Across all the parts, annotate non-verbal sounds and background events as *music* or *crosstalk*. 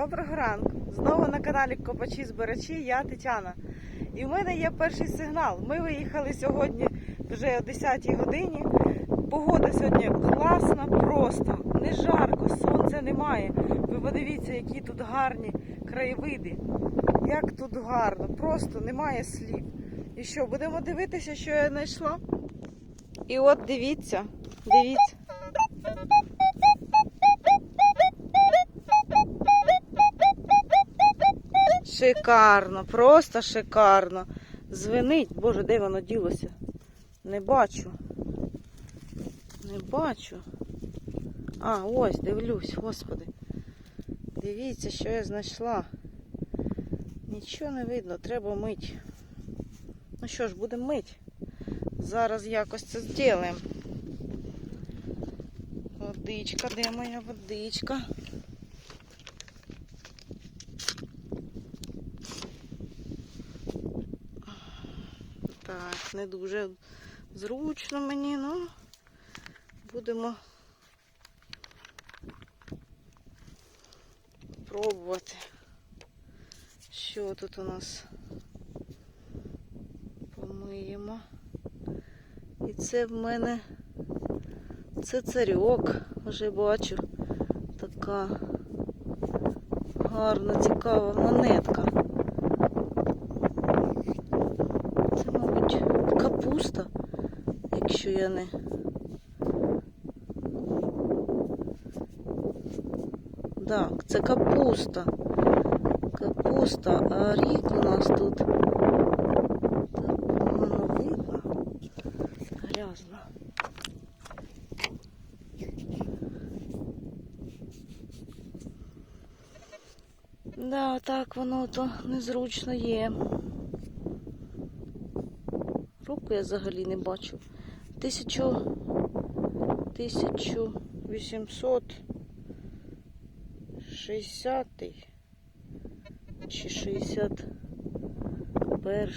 Доброго ранку! Знову на каналі Копачі Збирачі, я Тетяна. І в мене є перший сигнал. Ми виїхали сьогодні вже о 10 годині. Погода сьогодні класна, просто не жарко, сонця немає. Ви подивіться, які тут гарні краєвиди. Як тут гарно, просто немає слів. І що, будемо дивитися, що я знайшла? І от дивіться, дивіться. Шикарно, просто шикарно. Звенить, боже, де воно ділося? Не бачу. Не бачу. А, ось, дивлюсь, господи. Дивіться, що я знайшла. Нічого не видно, треба мить. Ну що ж, будемо мить. Зараз якось це зробимо. Водичка, де моя водичка? Так, не дуже зручно мені, ну будемо пробувати. Що тут у нас? Помиємо. І це в мене це царьок, вже бачу. Така гарна, цікава монетка. Це, мабуть, капуста, я. Так, це капуста. Капуста, а рік у нас тут. Так. Да, так воно то незручно є. Руку я взагалі не бачу. Тисячу... 1860 чи 61.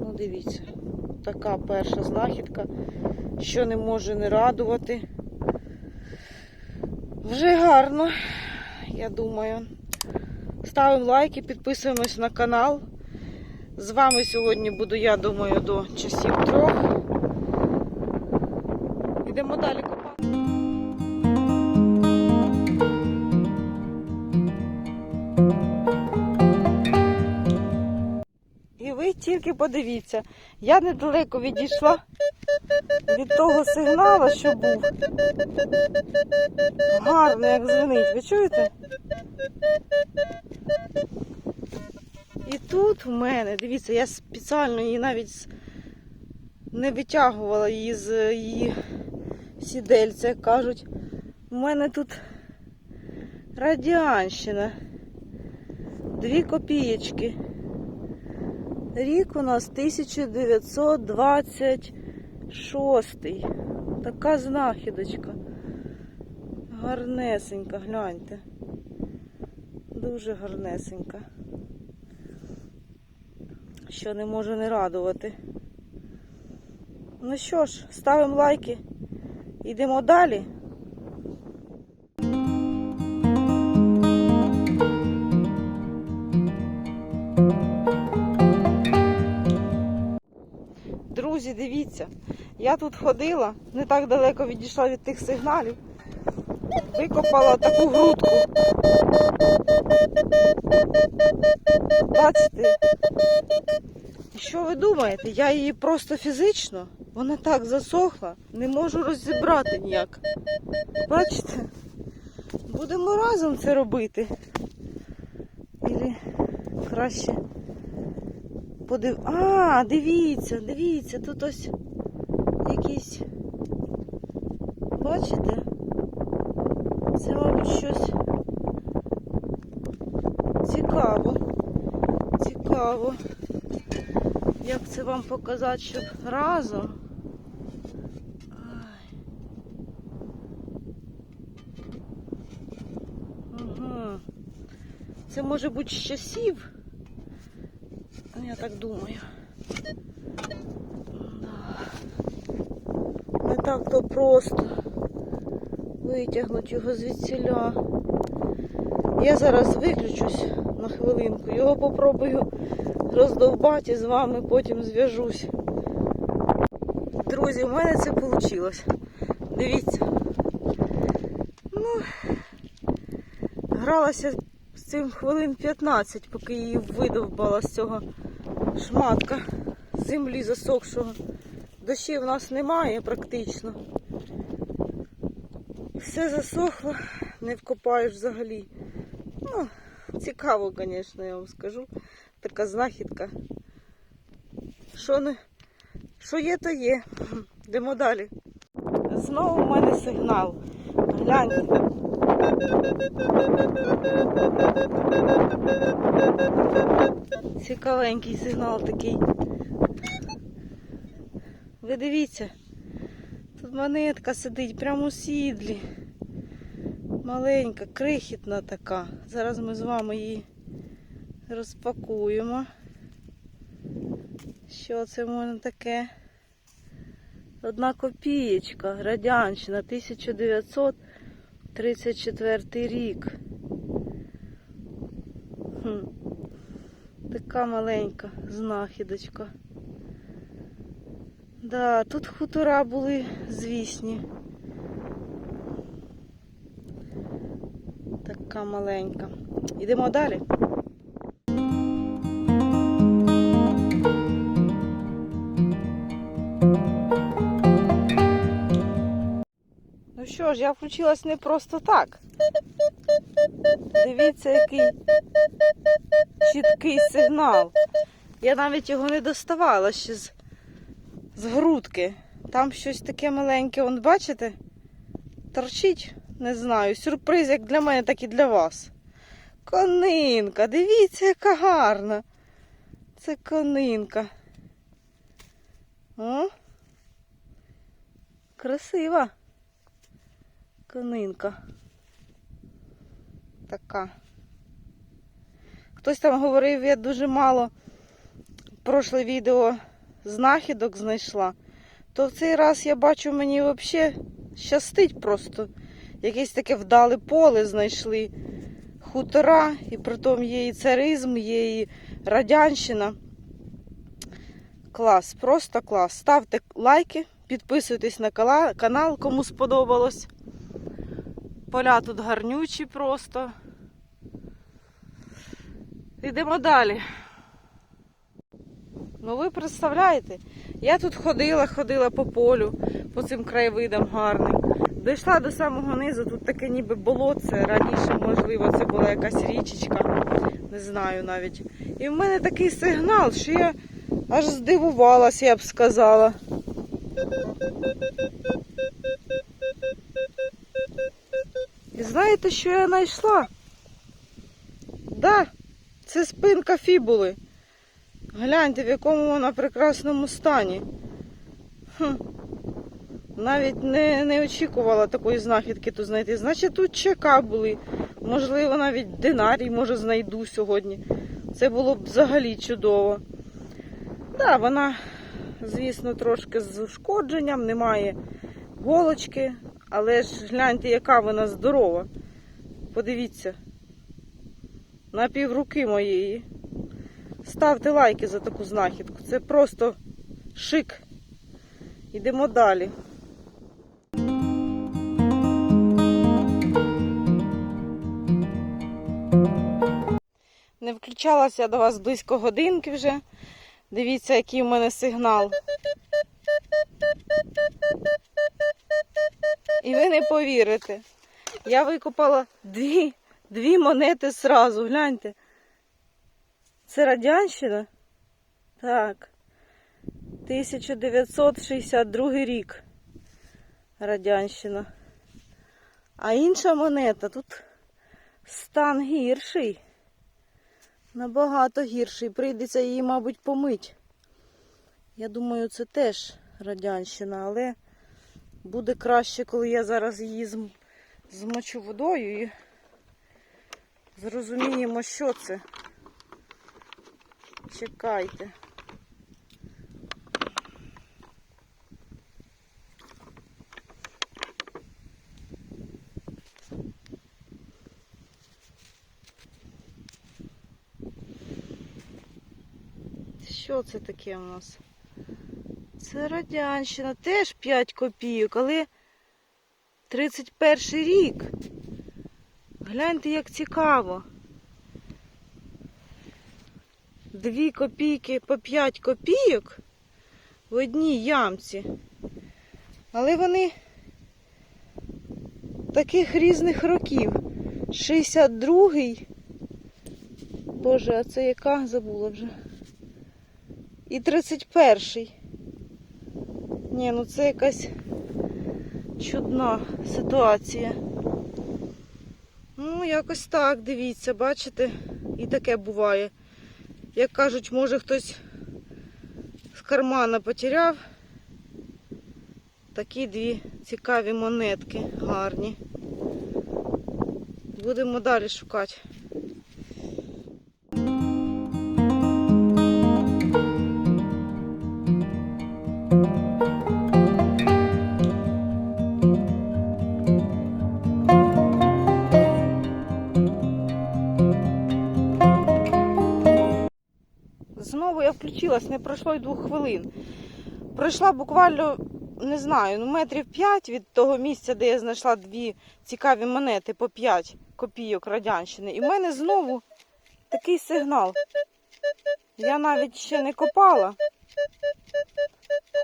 Ну, дивіться, така перша знахідка, що не може не радувати. Вже гарно, я думаю. Ставимо лайки, підписуємось на канал. З вами сьогодні буду, я думаю, до часів трьох. Йдемо далі копати. І ви тільки подивіться, я недалеко відійшла від того сигналу, що був. Гарно, як дзвенить. Ви чуєте? Тут в мене, дивіться, я спеціально її навіть не витягувала її з її сідельця, як кажуть. У мене тут радіанщина. Дві копієчки. Рік у нас 1926. Така знахідочка. Гарнесенька, гляньте. Дуже гарнесенька. Що не може не радувати. Ну що ж, ставимо лайки. Йдемо далі. Друзі, дивіться, я тут ходила, не так далеко відійшла від тих сигналів. Викопала таку грудку. Бачите? Що ви думаєте? Я її просто фізично, вона так засохла, не можу розібрати ніяк. Бачите? Будемо разом це робити. Ілі краще подив. А, дивіться, дивіться, тут ось якісь. Бачите? Це, мабуть, щось цікаво. Цікаво. Як це вам показати, щоб разом? Ага. Це може бути з часів. Ну, Я так думаю. Не так то просто витягнути його звідсіля. Я зараз виключусь на хвилинку, його попробую роздовбати і з вами потім зв'яжусь. Друзі, у мене це вийшло. Дивіться. Ну, гралася з цим хвилин 15, поки її видовбала з цього шматка землі засохшого. Дощів в нас немає практично. Все засохло, не вкопаєш взагалі. Ну, цікаво, звісно, я вам скажу. Така знахідка. Що не, що є, то є. *laughs* Йдемо далі. Знову в мене сигнал. Гляньте. Цікавенький сигнал такий. Ви дивіться, тут монетка сидить прямо у сідлі. Маленька, крихітна така. Зараз ми з вами її розпакуємо. Що це мене таке? Одна копієчка, радянщина, 1934 рік. Хм. Така маленька знахідочка. Да, тут хутора були звісні. Така маленька. Йдемо далі. Ну що ж, я включилась не просто так. Дивіться, який чіткий сигнал. Я навіть його не доставала ще з, з грудки. Там щось таке маленьке, вон, бачите? Торчить, не знаю. Сюрприз як для мене, так і для вас. Конинка, дивіться, яка гарна. Це конинка. О, красива. Конинка. Така. Хтось там говорив, я дуже мало прошле відео знахідок знайшла. То в цей раз я бачу, мені взагалі щастить просто. Якесь таке вдале поле знайшли. Хутора, і притом є і царизм, є і радянщина. Клас, просто клас. Ставте лайки, підписуйтесь на канал, кому сподобалось. Поля тут гарнючі просто. Йдемо далі. Ну ви представляєте, я тут ходила, ходила по полю, по цим краєвидам гарним. Дійшла до самого низу, тут таке ніби болотце. Раніше, можливо, це була якась річечка, не знаю навіть. І в мене такий сигнал, що я аж здивувалася, я б сказала. І знаєте, що я знайшла? Да, це спинка фібули. Гляньте, в якому вона прекрасному стані. Хм. Навіть не, не очікувала такої знахідки тут знайти. Значить, тут чека були. Можливо, навіть динарій, може, знайду сьогодні. Це було б взагалі чудово. Так, да, вона, звісно, трошки з ушкодженням, немає голочки, але ж гляньте, яка вона здорова. Подивіться. На півруки моєї. Ставте лайки за таку знахідку. Це просто шик. Йдемо далі. Не включалася до вас близько годинки вже. Дивіться, який у мене сигнал. І ви не повірите. Я викопала дві, дві монети зразу. Гляньте. Це радянщина? Так. 1962 рік. Радянщина. А інша монета тут стан гірший. Набагато гірший. Прийдеться її, мабуть, помить. Я думаю, це теж радянщина, але буде краще, коли я зараз її змочу водою і зрозуміємо, що це. Чекайте. Що це таке у нас? Це Радянщина, теж 5 копійок, але 31 рік. Гляньте, як цікаво. Дві копійки по 5 копійок в одній ямці. Але вони таких різних років. 62-й. Боже, а це яка? Забула вже. І 31-й. Ні, ну це якась чудна ситуація. Ну, якось так, дивіться, бачите? І таке буває. Як кажуть, може хтось з кармана потеряв. Такі дві цікаві монетки гарні. Будемо далі шукати. Включилась, не пройшло й двох хвилин. Пройшла буквально, не знаю, ну метрів 5 від того місця, де я знайшла дві цікаві монети по 5 копійок радянщини. І в мене знову такий сигнал. Я навіть ще не копала.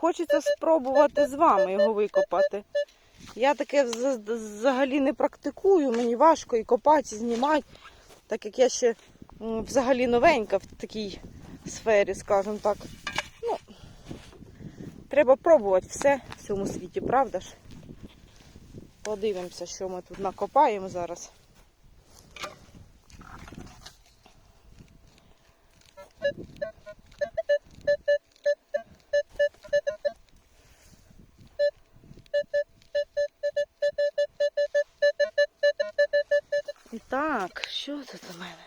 Хочеться спробувати з вами його викопати. Я таке взагалі не практикую, мені важко і копати, і знімати, так як я ще взагалі новенька в такій сфері, скажімо так. Ну, треба пробувати все в цьому світі, правда ж? Подивимося, що ми тут накопаємо зараз. І так, що тут у мене?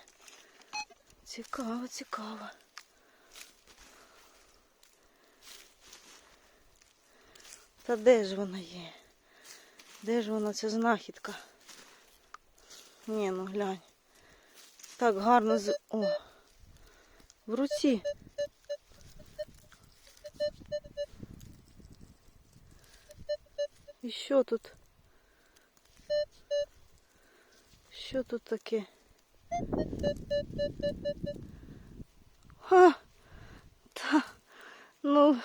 Цікаво, цікаво. Та де ж вона є? Де ж вона ця знахідка? Ні, ну глянь. Так гарно з. О! В руці. І що тут? Що тут таке? Ха! Та, ну,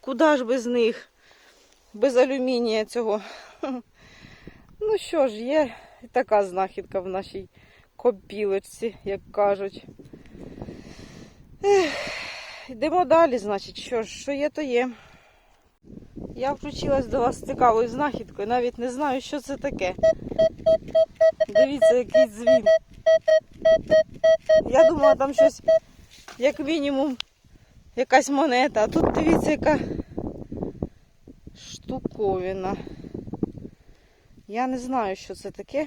куди ж без них? Без алюмінія цього. *laughs* Ну що ж, є така знахідка в нашій копілочці, як кажуть. Ех, йдемо далі, значить, що ж, що є, то є. Я включилась до вас з цікавою знахідкою, навіть не знаю, що це таке. Дивіться, який дзвін. Я думала, там щось, як мінімум, якась монета. А тут дивіться, яка штуковина. Я не знаю, що це таке.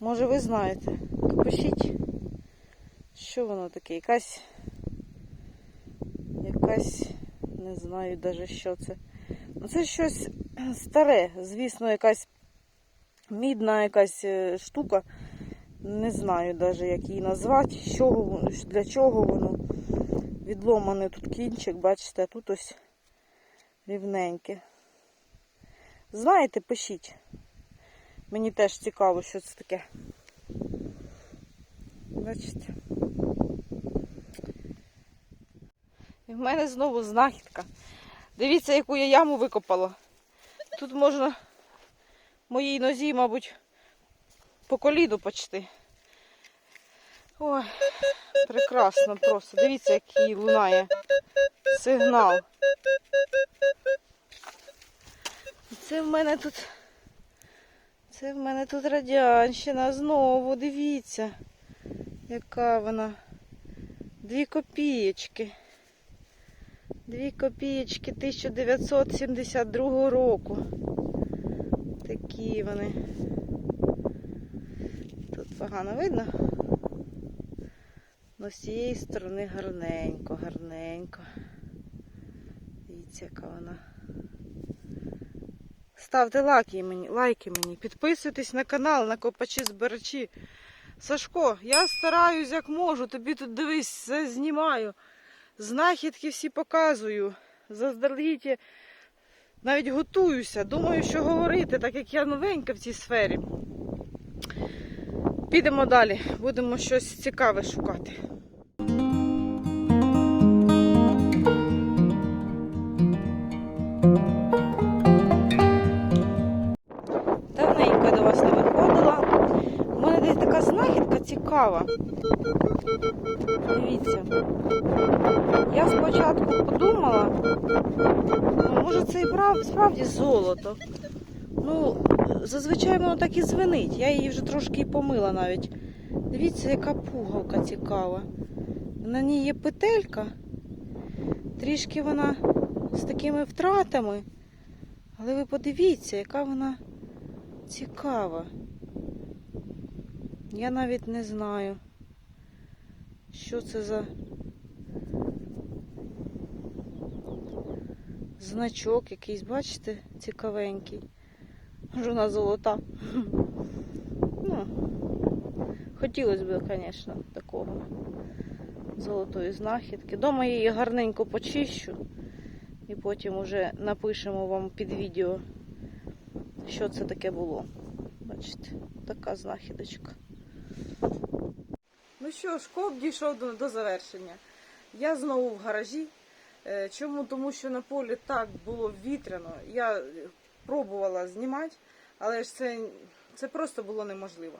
Може, ви знаєте. Пишіть, що воно таке. Якась. Якась. Не знаю навіть, що це. Ну, це щось старе, звісно, якась мідна якась е, штука. Не знаю навіть, як її назвати, для чого воно. Відломаний тут кінчик, бачите, тут ось рівненьке. Знаєте, пишіть. Мені теж цікаво, що це таке. Бачите? І в мене знову знахідка. Дивіться, яку я яму викопала. Тут можна моїй нозі, мабуть, по коліду почти. Ой, прекрасно просто. Дивіться, який лунає сигнал. Це в мене тут. Це в мене тут радянщина знову, дивіться, яка вона. Дві копієчки. Дві копієчки 1972 року. Такі вони. Тут погано видно. Ну, з цієї сторони гарненько, гарненько. Дивіться, яка вона. Ставте лайки мені, лайки мені, підписуйтесь на канал, на копачі збирачі. Сашко, я стараюсь як можу, тобі тут дивись, все знімаю. знахідки всі показую. Заздалегідь навіть готуюся. Думаю, що говорити, так як я новенька в цій сфері. Підемо далі, будемо щось цікаве шукати. Цікава. Дивіться. Я спочатку подумала, ну, може це і прав, справді золото. Ну, зазвичай воно так і звенить. Я її вже трошки і помила навіть. Дивіться, яка пуговка цікава. На ній є петелька. Трішки вона з такими втратами. Але ви подивіться, яка вона цікава. Я навіть не знаю, що це за значок якийсь, бачите, цікавенький. Може вона золота. Ну, хотілося б, звісно, такого золотої знахідки. Дома я її гарненько почищу і потім уже напишемо вам під відео, що це таке було. Бачите, така знахідочка. Ну що ж, коп дійшов до, до завершення. Я знову в гаражі. Е, Чому? Тому що на полі так було вітряно. Я пробувала знімати, але ж це, це просто було неможливо.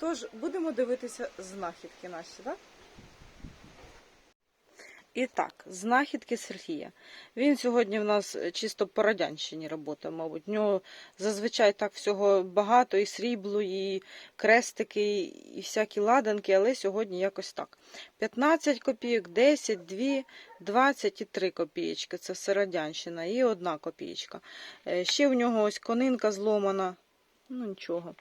Тож будемо дивитися знахідки наші, так? І так, знахідки Сергія. Він сьогодні в нас е, чисто по радянщині працює, мабуть. В нього зазвичай так всього багато, і срібло, і крестики, і всякі ладанки, але сьогодні якось так. 15 копійок, 10, 2, 20 і 3 копієчки. Це все радянщина. І одна копієчка. Е, Ще в нього ось конинка зломана. Ну нічого.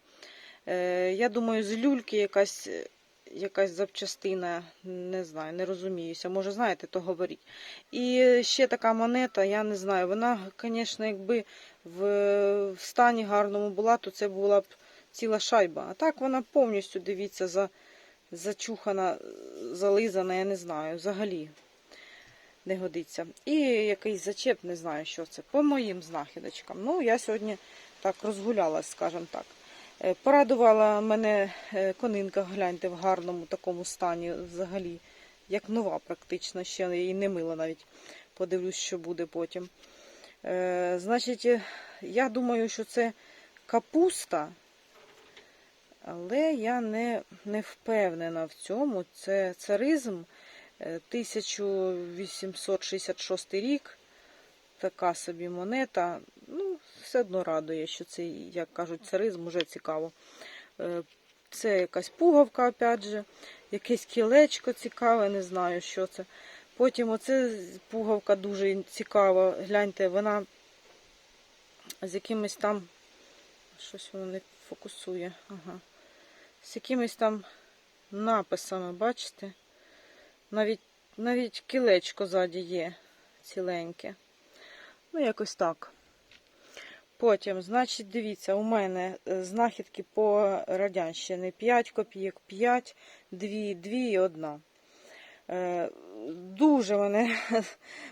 Е, Я думаю, з люльки якась якась запчастина, не знаю, не розуміюся. Може, знаєте, то говоріть. І ще така монета, я не знаю. Вона, звісно, якби в, стані гарному була, то це була б ціла шайба. А так вона повністю, дивіться, за, зачухана, зализана, я не знаю, взагалі не годиться. І якийсь зачеп, не знаю, що це. По моїм знахідочкам. Ну, я сьогодні так розгулялась, скажімо так. Е, Порадувала мене е, конинка, гляньте, в гарному такому стані взагалі, як нова практично, ще її не мила навіть. Подивлюсь, що буде потім. Е, значить, е, я думаю, що це капуста, але я не, не впевнена в цьому. Це царизм е, 1866 рік. Така собі монета. Ну, все одно радує, що це, як кажуть, царизм уже цікаво. Е, Це якась пуговка, опять же, якесь кілечко цікаве, не знаю, що це. Потім оце пуговка дуже цікава. Гляньте, вона з якимись там. Щось воно не фокусує. Ага. З якимись там написами, бачите? Навіть, навіть кілечко ззаді є ціленьке. Ну, якось так. Потім, значить, дивіться, у мене е, знахідки по радянщини 5 копійок, 5, 2, 2 і 1. Е, Дуже мене *laughs*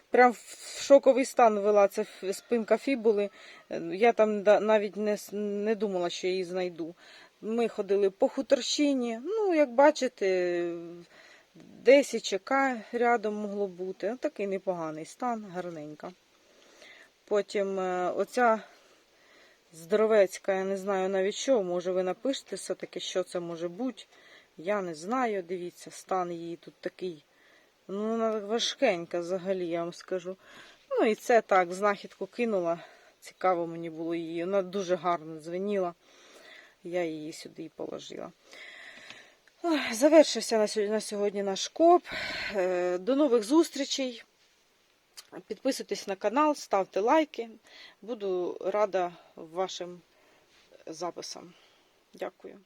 прям в шоковий стан вела ця спинка фібули. Е, Я там навіть не, не думала, що її знайду. Ми ходили по хуторщині. Ну, як бачите, 10 ЧК рядом могло бути. Такий непоганий стан, гарненька. Потім е, оця здоровецька, я не знаю навіть що, може ви напишете все-таки, що це може бути. Я не знаю, дивіться, стан її тут такий. Ну, вона важкенька взагалі, я вам скажу. Ну і це так, знахідку кинула. Цікаво мені було її. Вона дуже гарно дзвеніла. Я її сюди і положила. Завершився на сьогодні, наш коп. Е, До нових зустрічей. Підписуйтесь на канал, ставте лайки. Буду рада вашим записам. Дякую.